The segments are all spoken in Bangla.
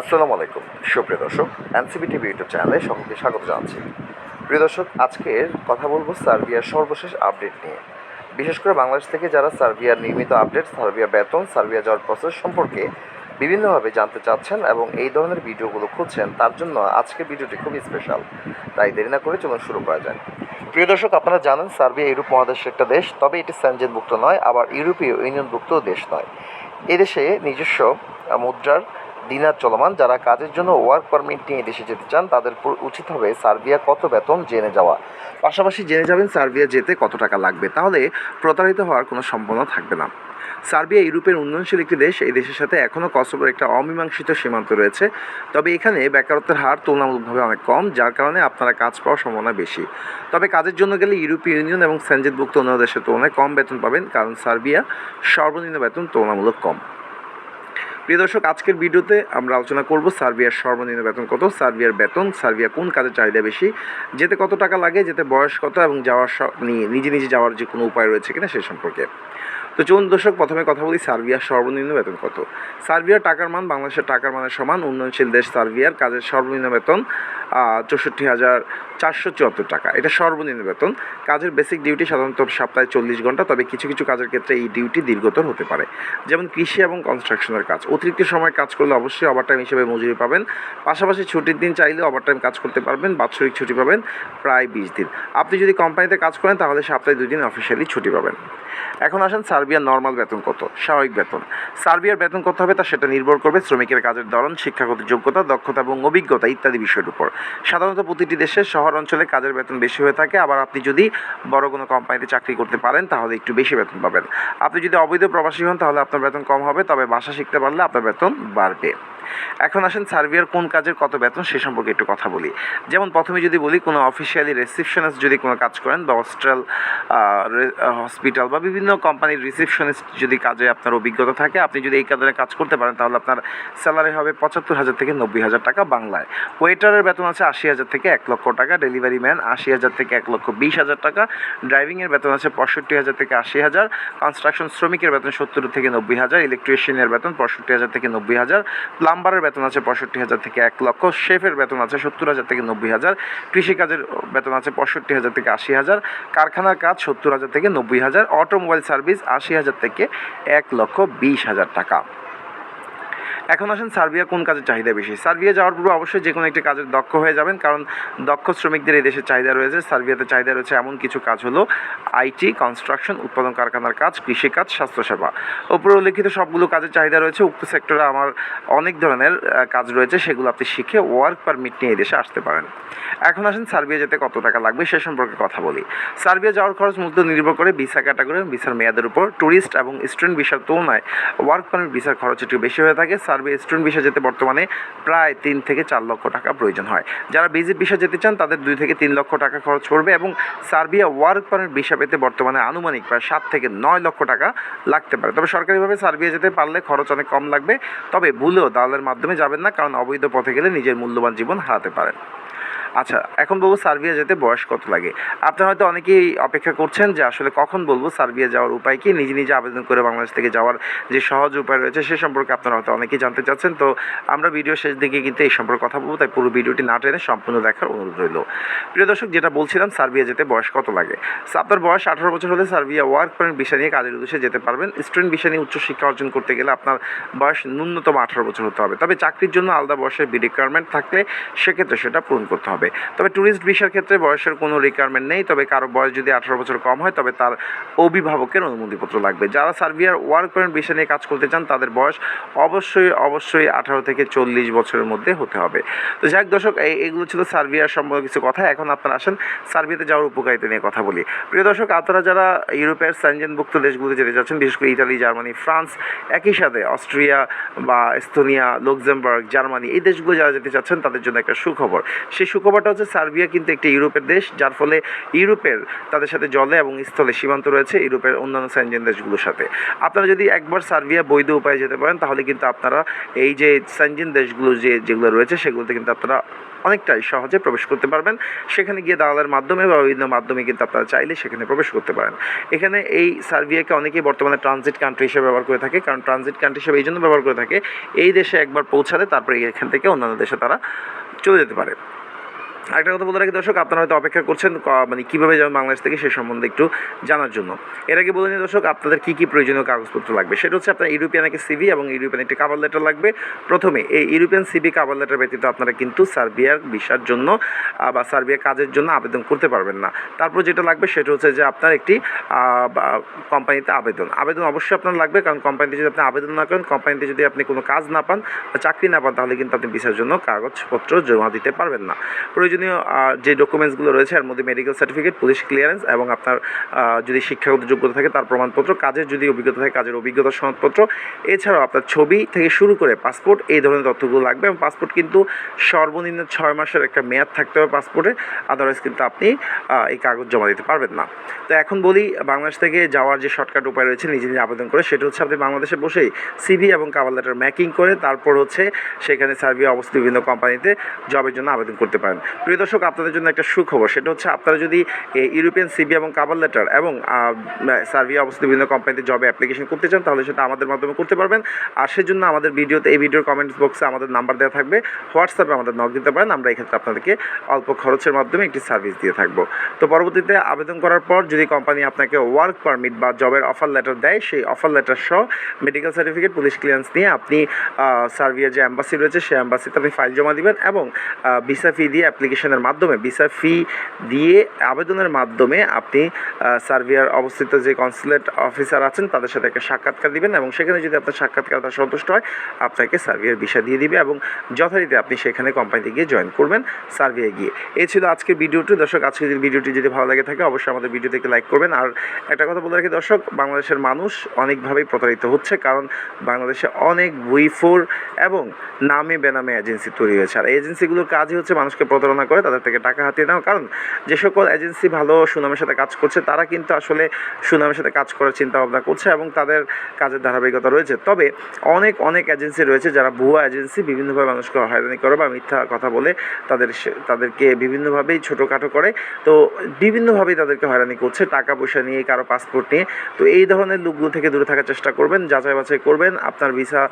আসসালামু আলাইকুম। সুপ্রিয় দর্শক, এনসিবি টিভি ইউটিউব চ্যানেলে সকলকে স্বাগত জানাচ্ছি। প্রিয় দর্শক, আজকের কথা বলব সার্বিয়ার সর্বশেষ আপডেট নিয়ে। বিশেষ করে বাংলাদেশ থেকে যারা সার্বিয়ার নিয়মিত আপডেট, সার্বিয়া বেতন, সার্বিয়া যাওয়ার প্রসেস সম্পর্কে বিভিন্নভাবে জানতে চাচ্ছেন এবং এই ধরনের ভিডিওগুলো খুঁজছেন, তার জন্য আজকের ভিডিওটি খুবই স্পেশাল তাই দেরি না করে চলুন শুরু করা যায় প্রিয় দর্শক, আপনারা জানেন সার্বিয়া ইউরোপ মহাদেশের একটা দেশ, তবে এটি স্যানজেনভুক্ত নয়, আবার ইউরোপীয় ইউনিয়নভুক্ত দেশ নয়। এদেশে নিজস্ব মুদ্রার দিনার চলমান, যারা কাজের জন্য ওয়ার্ক পারমিট নিয়ে দেশে যেতে চান, তাদের উচিত হবে সার্বিয়া কত বেতন জেনে যাওয়া। পাশাপাশি জেনে যাবেন সার্বিয়া যেতে কত টাকা লাগবে, তাহলে প্রতারিত হওয়ার কোনো সম্ভাবনা থাকবে না। সার্বিয়া ইউরোপের উন্নয়নশীল একটি দেশ, এই দেশের সাথে এখনও কসোভোর একটা অমীমাংসিত সীমান্ত রয়েছে। তবে এখানে বেকারত্বের হার তুলনামূলকভাবে অনেক কম, যার কারণে আপনারা কাজ পাওয়ার সম্ভাবনা বেশি। তবে কাজের জন্য গেলে ইউরোপীয় ইউনিয়ন এবং সেনজেটভুক্ত অন্য দেশের তুলনায় কম বেতন পাবেন, কারণ সার্বিয়া সর্বনিম্ন বেতন তুলনামূলক কম। প্রিয় দর্শক, আজকের ভিডিওতে আমরা আলোচনা করব সার্বিয়ার সর্বনিম্ন বেতন কত, সার্বিয়ার বেতন, সার্বিয়া কোন কাজে চাহিদা বেশি, যেতে কত টাকা লাগে, যেতে বয়স কত এবং যাওয়ার নিজে নিজে যাওয়ার যে কোনো উপায় রয়েছে কিনা সে সম্পর্কে। তো চলুন দর্শক, প্রথমে কথা বলি সার্বিয়ার সর্বনিম্ন বেতন কত। সার্বিয়ার টাকার মান বাংলাদেশের টাকার মানের সমান, উন্নয়নশীল দেশ সার্বিয়ার কাজের সর্বনিম্ন বেতন চৌষট্টি হাজার চারশো চুয়াত্তর টাকা। এটা সর্বনিম্ন বেতন। কাজের বেসিক ডিউটি সাধারণত সপ্তাহে চল্লিশ ঘণ্টা, তবে কিছু কিছু কাজের ক্ষেত্রে এই ডিউটি দীর্ঘতর হতে পারে। যেমন কৃষি এবং কনস্ট্রাকশনের কাজ। অতিরিক্ত সময় কাজ করলে অবশ্যই ওভারটাইম হিসেবে মজুরি পাবেন। পাশাপাশি ছুটির দিন চাইলে ওভারটাইম কাজ করতে পারবেন। বাৎসরিক ছুটি পাবেন প্রায় বিশ দিন। আপনি যদি কোম্পানিতে কাজ করেন, তাহলে সপ্তাহে দুই দিন অফিসিয়ালি ছুটি পাবেন। এখন আসেন সার্বিয়ার নর্মাল বেতন কত? স্বাভাবিক বেতন। সার্বিয়ার বেতন কত হবে তা সেটা নির্ভর করবে শ্রমিকের কাজের ধরন, শিক্ষাগত যোগ্যতা, দক্ষতা এবং অভিজ্ঞতা ইত্যাদি বিষয়ের উপর। সাধারণত প্রতিটি দেশের শহর অঞ্চলে কাজের বেতন বেশি হয়ে থাকে। আবার আপনি যদি বড় কোনো কোম্পানিতে চাকরি করতে পারেন, তাহলে একটু বেশি বেতন পাবেন। আপনি যদি অবৈধ প্রবাসী হন, তাহলে আপনার বেতন কম হবে, তবে ভাষা শিখতে পারলে আপনার বেতন বাড়বে। এখন আসেন সার্বিয়ার কোন কাজের কত বেতন সে সম্পর্কে একটু কথা বলি। যেমন প্রথমে যদি বলি, কোনো অফিসিয়ালি রিসিপশনিস্ট যদি কোনো কাজ করেন বা হস্টেল হসপিটাল বা বিভিন্ন কোম্পানির রিসিপশনিস্ট যদি কাজে আপনার অভিজ্ঞতা থাকে, আপনি যদি এই কাজে কাজ করতে পারেন, তাহলে আপনার স্যালারি হবে পঁচাত্তর হাজার থেকে নব্বই হাজার টাকা বাংলায়। ওয়েটারের বেতন আছে আশি হাজার থেকে এক লক্ষ টাকা ডেলিভারি ম্যান আশি হাজার থেকে এক লক্ষ বিশ হাজার টাকা ড্রাইভিংয়ের বেতন আছে পঁয়ষট্টি হাজার থেকে আশি হাজার কনস্ট্রাকশন শ্রমিকের বেতন সত্তর থেকে নব্বই হাজার ইলেকট্রিশিয়ানের বেতন পঁয়ষট্টি হাজার থেকে নব্বই হাজার প্লাম্বারের বেতন আছে পঁয়ষট্টি হাজার থেকে এক লক্ষ, শেফের বেতন আছে সত্তর হাজার থেকে নব্বই হাজার, কৃষিকাজের বেতন আছে পঁয়ষট্টি হাজার থেকে আশি হাজার, কারখানার কাজ সত্তর হাজার থেকে নব্বই হাজার, অটোমোবাইল সার্ভিস আশি হাজার থেকে এক লক্ষ বিশ হাজার টাকা। এখন আসেন সার্বিয়া কোন কাজের চাহিদা বেশি? সার্বিয়া যাওয়ার পূর্বে অবশ্যই যে কোনো একটি কাজের দক্ষ হয়ে যাবেন, কারণ দক্ষ শ্রমিকদের এই দেশের চাহিদা রয়েছে। সার্বিয়াতে চাহিদা রয়েছে এমন কিছু কাজ হলো আইটি কনস্ট্রাকশন উৎপাদন কারখানার কাজ কৃষিকাজ স্বাস্থ্যসেবা। উপরে উল্লেখিত সবগুলো কাজের চাহিদা রয়েছে। উক্ত সেক্টরে আমার অনেক ধরনের কাজ রয়েছে, সেগুলো আপনি শিখে ওয়ার্ক পারমিট নিয়ে দেশে আসতে পারেন। এখন আসেন সার্বিয়া যেতে কত টাকা লাগবে সে সম্পর্কে কথা বলি। সার্বিয়া যাওয়ার খরচ মূলত নির্ভর করে ভিসা ক্যাটাগরি ভিসার মেয়াদের উপর। ট্যুরিস্ট এবং স্টুডেন্ট ভিসার তুলনায় ওয়ার্ক পারমিট ভিসার খরচ একটু বেশি হয়ে থাকে। সার্বিয়া স্টুডেন্ট ভিসা যেতে বর্তমানে প্রায় তিন থেকে চার লক্ষ টাকা প্রয়োজন হয়। যারা ভিজিট ভিসা যেতে চান, তাদের দুই থেকে তিন লক্ষ টাকা খরচ পড়বে এবং সার্বিয়া ওয়ার্ক পারমিট ভিসা পেতে বর্তমানে আনুমানিক প্রায় সাত থেকে নয় লক্ষ টাকা লাগতে পারে। তবে সরকারিভাবে সার্বিয়া যেতে পারলে খরচ অনেক কম লাগবে, তবে ভুলেও দালালের মাধ্যমে যাবেন না, কারণ অবৈধ পথে গেলে নিজের মূল্যবান জীবন হারাতে পারেন। আচ্ছা এখন বলব সার্বিয়া যেতে বয়স কত লাগে? আপনারা হয়তো অনেকেই অপেক্ষা করছেন যে আসলে কখন বলব সার্বিয়া যাওয়ার উপায় কি? নিজে নিজে আবেদন করে বাংলাদেশ থেকে যাওয়ার যে সহজ উপায় রয়েছে সে সম্পর্কে আপনারা হয়তো অনেকেই জানতে চাচ্ছেন। তো আমরা ভিডিও শেষ দিকে কিন্তু এই সম্পর্কে কথা বলব, তাই পুরো ভিডিওটি না টেনে সম্পূর্ণ দেখার অনুরোধ রইল। প্রিয় দর্শক, যেটা বলছিলাম, সার্বিয়া যেতে বয়স কত লাগে? আপনার বয়স আঠারো বছর হলে সার্বিয়া ওয়ার্ক পারমিট বিষয় নিয়ে কাজের উদ্দেশ্যে যেতে পারবেন। স্টুডেন্ট বিষয় নিয়ে উচ্চশিক্ষা অর্জন করতে গেলে আপনার বয়স ন্যূনতম আঠারো বছর হতে হবে। তবে চাকরির জন্য আলাদা বয়সের বি রিকোয়ারমেন্ট থাকলে সেক্ষেত্রে সেটা পূরণ করতে হবে। তবে ট্যুরিস্ট ভিসার ক্ষেত্রে বয়সের কোনো রিকোয়ারমেন্ট নেই। তবে কারও বয়স যদি আঠারো বছর কম হয়, তবে তার অভিভাবকের অনুমতিপত্র লাগবে। যারা সার্বিয়ার ওয়ার্ক পারমিট ভিসা নিয়ে কাজ করতে চান, তাদের বয়স অবশ্যই অবশ্যই আঠারো থেকে চল্লিশ বছরের মধ্যে হতে হবে। তো যাই দর্শক এগুলো ছিল সার্বিয়ার সম্পর্কে কিছু কথা। এখন আপনারা আসেন সার্বিয়াতে যাওয়ার উপকারিতা নিয়ে কথা বলি। প্রিয় দর্শক, আপনারা যারা ইউরোপের স্যানজেনভুক্ত দেশগুলোতে যেতে চাচ্ছেন বিশেষ করে ইতালি, জার্মানি, ফ্রান্স, একই সাথে অস্ট্রিয়া বা এস্তোনিয়া, লুক্সেমবার্গ, জার্মানি, এই দেশগুলো যারা যেতে চাচ্ছেন, তাদের জন্য একটা সুখবর। সেই সুখবর সুখবরটা হচ্ছে সার্বিয়া, কিন্তু একটি ইউরোপের দেশ, যার ফলে ইউরোপের তাদের সাথে জলে এবং স্থলে সীমান্ত রয়েছে ইউরোপের অন্যান্য স্যানজেন দেশগুলোর সাথে। আপনারা যদি একবার সার্বিয়া বৈধ উপায়ে যেতে পারেন, তাহলে কিন্তু আপনারা এই যে স্যানজেন দেশগুলো যে যেগুলো রয়েছে, সেগুলোতে কিন্তু আপনারা অনেকটাই সহজে প্রবেশ করতে পারবেন। সেখানে গিয়ে দালালের মাধ্যমে বা বিভিন্ন মাধ্যমে কিন্তু আপনারা চাইলে সেখানে প্রবেশ করতে পারেন। এখানে এই সার্বিয়াকে অনেকেই বর্তমানে ট্রানজিট কান্ট্রি হিসেবে ব্যবহার করে থাকে, কারণ ট্রানজিট কান্ট্রি হিসেবে এই জন্য ব্যবহার করে থাকে, এই দেশে একবার পৌঁছালে তারপরে এখান থেকে অন্যান্য দেশে তারা চলে যেতে পারে। আরেকটা কথা বলে রাখি দর্শক, আপনারা হয়তো অপেক্ষা করছেন মানে কীভাবে যাবেন বাংলাদেশ থেকে সে সম্বন্ধে একটু জানার জন্য। এর আগে বলে নিই দর্শক, আপনাদের কী কী প্রয়োজনীয় কাগজপত্র লাগবে? সেটা হচ্ছে আপনার ইউরোপিয়ান একটা সিভি এবং ইউরোপিয়ান একটি কাভার লেটার লাগবে। প্রথমে, এই ইউরোপিয়ান সিভি কাভার লেটার ব্যতীত আপনারা কিন্তু সার্বিয়ার ভিসার জন্য বা সার্বিয়া কাজের জন্য আবেদন করতে পারবেন না। তারপর যেটা লাগবে সেটা হচ্ছে যে আপনার একটি কোম্পানিতে আবেদন। আবেদন অবশ্যই আপনার লাগবে, কারণ কোম্পানিতে যদি আপনি আবেদন না করেন, কোম্পানিতে যদি আপনি কোনো কাজ না পান বা চাকরি না পান, তাহলে কিন্তু আপনি ভিসার জন্য কাগজপত্র জমা দিতে পারবেন না। প্রয়োজনীয় যে ডকুমেন্টসগুলো রয়েছে, এর মধ্যে মেডিকেল সার্টিফিকেট পুলিশ ক্লিয়ারেন্স এবং আপনার যদি শিক্ষাগত যোগ্যতা থাকে, তার প্রমাণপত্র, কাজের যদি অভিজ্ঞতা থাকে, কাজের অভিজ্ঞতার সনদপত্র, এছাড়াও আপনার ছবি থেকে শুরু করে পাসপোর্ট এই ধরনের তথ্যগুলো লাগবে এবং পাসপোর্ট কিন্তু সর্বনিম্ন ছয় মাসের একটা মেয়াদ থাকতে হবে পাসপোর্টে আদারওয়াইজ কিন্তু আপনি এই কাগজ জমা দিতে পারবেন না। তো এখন বলি, বাংলাদেশ থেকে যাওয়ার যে শর্টকাট উপায় রয়েছে, নিজে নিজে আবেদন করে, সেটা হচ্ছে আপনি বাংলাদেশে বসেই সিভি এবং কাভার লেটার ম্যাকিং করে, তারপর হচ্ছে সেখানে সার্বিয়া অবস্থিত বিভিন্ন কোম্পানিতে জবের জন্য আবেদন করতে পারেন। প্রিয় দর্শক আপনাদের জন্য একটা সুখবর। সেটা হচ্ছে আপনারা যদি ইউরোপিয়ান সিবি এবং কাভার লেটার এবং সার্বিয়া অবস্থিত বিভিন্ন কোম্পানিতে জবে অ্যাপ্লিকেশন করতে চান তাহলে সেটা আমাদের মাধ্যমে করতে পারবেন। আর সেজন্য আমাদের ভিডিওতে এই ভিডিওর কমেন্টস বক্সে আমাদের নাম্বার দেওয়া থাকবে। হোয়াটসঅ্যাপে আমাদের নক দিতে পারেন। আমরা এক্ষেত্রে আপনাদেরকে অল্প খরচের মাধ্যমে একটি সার্ভিস দিয়ে থাকব। তো পরবর্তীতে আবেদন করার পর যদি কোম্পানি আপনাকে ওয়ার্ক পারমিট বা জবের অফার লেটার দেয় সেই অফার লেটার সহ মেডিকেল সার্টিফিকেট পুলিশ ক্লিয়ারেন্স নিয়ে আপনি আহ, সার্বিয়ার যে অ্যাম্বাসি রয়েছে সেই অ্যাম্বাসিতে আপনি ফাইল জমা দিবেন এবং ভিসা ফি দিয়ে অ্যাপ্লিকেশনের মাধ্যমে ভিসা ফি দিয়ে আবেদনের মাধ্যমে আপনি সার্বিয়ার অবস্থিত যে কনসুলেট অফিসার আছেন, তাদের সাথে একটা সাক্ষাৎকার দিবেন এবং সেখানে যদি আপনার সাক্ষাৎকার তার সন্তুষ্ট হয়, আপনাকে সার্বিয়ার ভিসা দিয়ে দিবে এবং যথারীতি আপনি সেখানে কোম্পানিতে গিয়ে জয়েন করবেন সার্বিয়ায় গিয়ে। এই ছিল আজকের ভিডিওটি। দর্শক, আজকের ভিডিওটি যদি ভালো লাগে থাকে, অবশ্যই আমাদের ভিডিওটিকে লাইক করবেন। আর একটা কথা বলে রাখি, দর্শক, বাংলাদেশের মানুষ অনেকভাবেই প্রতারিত হচ্ছে কারণ বাংলাদেশে অনেক বুইফোর এবং নামে বেনামে এজেন্সি তৈরি হয়েছে। আর এজেন্সিগুলোর কাজই হচ্ছে মানুষকে প্রতারণা করে তাদের থেকে টাকা হাতিয়ে নেওয়া কারণ যে সকল এজেন্সি ভালো সুনামের সাথে কাজ করছে, তারা কিন্তু আসলে সুনামের সাথে কাজ করার চিন্তা ভাবনা করছে এবং তাদের কাজের ধারাবাহিকতা রয়েছে। তবে অনেক অনেক এজেন্সি রয়েছে যারা ভুয়া এজেন্সি বিভিন্নভাবে মানুষকে হয়রানি করে বা মিথ্যা কথা বলে তাদের তাদেরকে বিভিন্নভাবেই ছোটোখাটো করে। তো বিভিন্নভাবেই তাদেরকে হয়রানি করছে টাকা পয়সা নিয়ে, কারও পাসপোর্ট নিয়ে। তো এই ধরনের লোকগুলো থেকে দূরে থাকার চেষ্টা করবেন, যাচাই বাছাই করবেন, আপনার ভিসা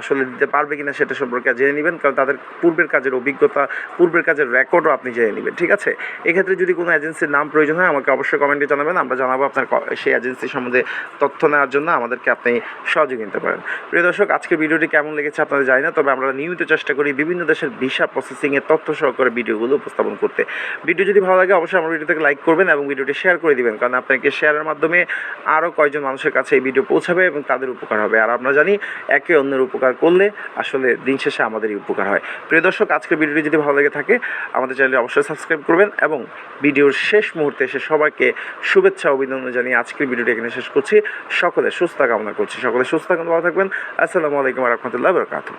আসলে দিতে পারবে কিনা সেটা সম্পর্কে জেনে নেবেন। কারণ তাদের পূর্বের কাজের অভিজ্ঞতা, পূর্বের কাজের রেকর্ডও আপনি জেনে নেবেন, ঠিক আছে? এক্ষেত্রে যদি কোনো এজেন্সির নাম প্রয়োজন হয়, আমাকে অবশ্যই কমেন্টে জানাবেন, আমরা জানাব আপনার সেই এজেন্সি সম্বন্ধে তথ্য নেওয়ার জন্য আমাদেরকে আপনি সহযোগী নিতে পারেন। প্রিয় দর্শক, আজকের ভিডিওটি কেমন লেগেছে আপনারা জানি না, তবে আমরা নিয়মিত চেষ্টা করি বিভিন্ন দেশের ভিসা প্রসেসিংয়ের তথ্য সহকারে ভিডিওগুলো উপস্থাপন করতে। ভিডিও যদি ভালো লাগে, অবশ্যই আমার ভিডিওটাকে লাইক করবেন এবং ভিডিওটি শেয়ার করে দিবেন, কারণ আপনাকে শেয়ারের মাধ্যমে আরও কয়েকজন মানুষের কাছে এই ভিডিও পৌঁছাবে এবং তাদের উপকার হবে। আর আমরা জানি, একে অন্যের উপকার করলে আসলে দিন শেষে আমাদেরই উপকার হয়। প্রিয় দর্শক, আজকের ভিডিওটি যদি ভালো লেগে থাকে আমাদের চ্যানেলে অবশ্যই সাবস্ক্রাইব করবেন এবং ভিডিওর শেষ মুহূর্তে এসে সবাইকে শুভেচ্ছা অভিনন্দন জানিয়ে আজকের ভিডিওটি এখানে শেষ করছি। সকলে সুস্থ কামনা করছি। সকলে সুস্থ কামনা ভালো থাকবেন। আসসালামু আলাইকুম রহমতুল্লাহ বরকাতুহ।